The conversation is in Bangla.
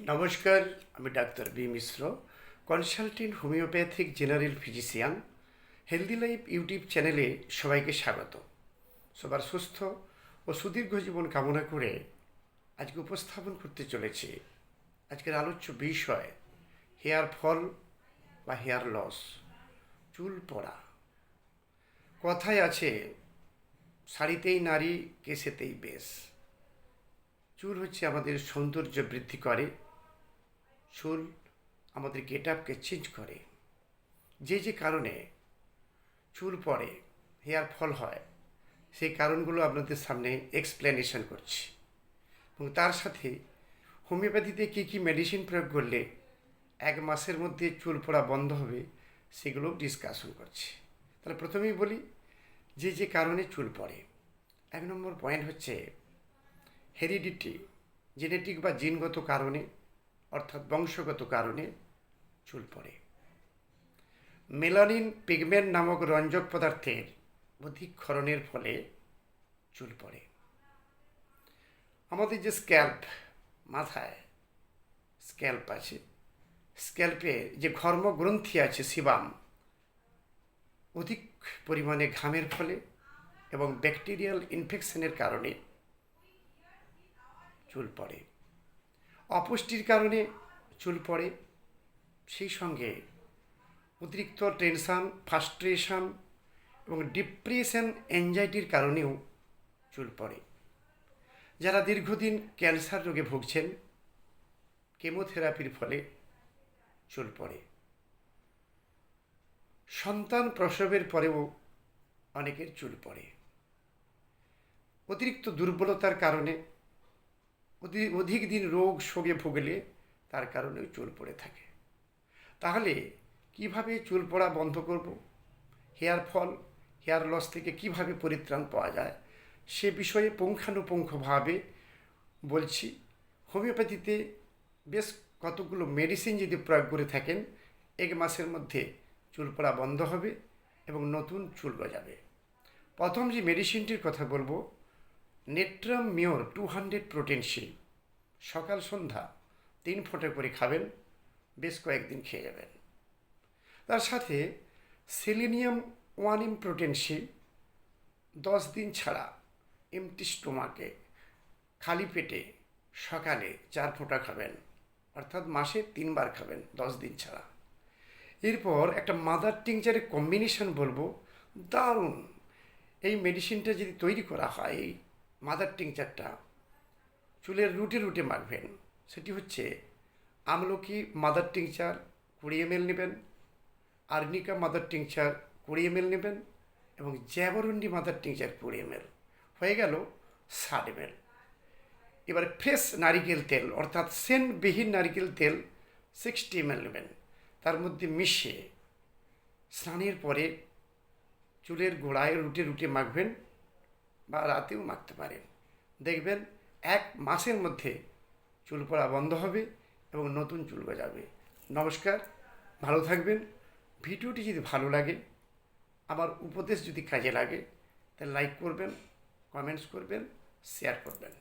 নমস্কার, আমি doctor B Mishra, consultant homeopathic general physician, healthy life YouTube চ্যানেলে সবাইকে স্বাগত। সবার সুস্থ ও সুদীর্ঘ জীবন কামনা করে আজকে উপস্থাপন করতে চলেছি। আজকের আলোচ্য বিষয়, হেয়ার ফল বা হেয়ার লস, চুল পড়া। কথায় আছে, শাড়িতেই নারী, কেসেতেই বেশ। চুল হচ্ছে আমাদের সৌন্দর্য বৃদ্ধি করে। চুল আমাদের গেট আপকে চেঞ্জ করে। যে যে কারণে চুল পড়ে হেয়ার ফল হয়, সেই কারণগুলো আপনাদের সামনে এক্সপ্লেনেশন করছি। এবং তার সাথে হোমিওপ্যাথিতে কী কী মেডিসিন প্রয়োগ করলে এক মাসের মধ্যে চুল পড়া বন্ধ হবে, সেগুলো ডিসকাশন করছি। তাহলে প্রথমেই বলি, যে যে কারণে চুল পড়ে, এক নম্বর পয়েন্ট হচ্ছে হেরিডিটি, জেনেটিক বা জিনগত কারণে, অর্থাৎ বংশগত কারণে চুল পড়ে। মেলানিন পিগমেন্ট নামক রঞ্জক পদার্থের অধিক ক্ষরণের ফলে চুল পড়ে। আমাদের যে স্ক্যাল্প মাথায় স্ক্যাল্প আছে, স্ক্যাল্পে যে ঘর্মগ্রন্থি আছে সিবাম, অধিক পরিমাণে ঘামের ফলে এবং ব্যাকটেরিয়াল ইনফেকশনের কারণে চুল পড়ে। অপুষ্টির কারণে চুল পড়ে। সেই সঙ্গে অতিরিক্ত টেনশান ফাস্ট্রেশন এবং ডিপ্রেশন, অ্যাংজাইটির কারণেও চুল পড়ে। যারা দীর্ঘদিন ক্যান্সার রোগে ভুগছেন, কেমোথেরাপির ফলে চুল পড়ে। সন্তান প্রসবের পরেও অনেকের চুল পড়ে। অতিরিক্ত দুর্বলতার কারণে অধি- অধিক দিন রোগ শোকে ভুগলে তার কারণেও চুল পড়ে থাকে। তাহলে কীভাবে চুল পড়া বন্ধ করব? হেয়ার ফল, হেয়ার লস থেকে কীভাবে পরিত্রাণ পাওয়া যায়? সে বিষয়ে পুঙ্খানুপুঙ্খভাবে বলছি। হোমিওপ্যাথিতে বেশ কতগুলো মেডিসিন যদি প্রয়োগ করে থাকেন, এক মাসের মধ্যে চুল পড়া বন্ধ হবে এবং নতুন চুল গজাবে। প্রথম যে মেডিসিনটির কথা বলব natrum mur two hundred potency সকাল সন্ধ্যা, তিন ফোঁটা করে খাবেন, বেশ কয়েকদিন খেয়ে যাবেন তার সাথে selenium one M potency দশ দিন ছাড়া এমটি স্টোমাকে খালি পেটে সকালে চার ফোঁটা খাবেন, অর্থাৎ মাসে তিনবার খাবেন দশ দিন ছাড়া। এরপর একটা মাদার টিংচারের কম্বিনেশন বলব। দারুণ! এই মেডিসিনটা যদি তৈরি করা হয় মাদার টিংচারটা চুলের রুটে রুটে মাখবেন সেটি হচ্ছে আমলকি মাদার টিংচার কুড়ি এম নেবেন, আর্নিকা মাদার টিংচার কুড়ি এম নেবেন এবং জ্যাবরুন্ডি মাদার টিংচার কুড়ি এম হয়ে গেল ষাট এম এবার ফ্রেশ নারিকেল তেল, অর্থাৎ সেন্টবিহীন নারিকেল তেল, সিক্সটি এম নেবেন। তার মধ্যে মিশিয়ে স্নানের পরে চুলের গোড়ায় রুটে রুটে মাখবেন। বা রাতেও মারতে পারেন। দেখবেন এক মাসের মধ্যে চুল পড়া বন্ধ হবে এবং নতুন চুল গজাবে। নমস্কার, ভালো থাকবেন। ভিডিওটি যদি ভালো লাগে, আমার উপদেশ যদি কাজে লাগে, তাহলে লাইক করবেন কমেন্টস করবেন শেয়ার করবেন।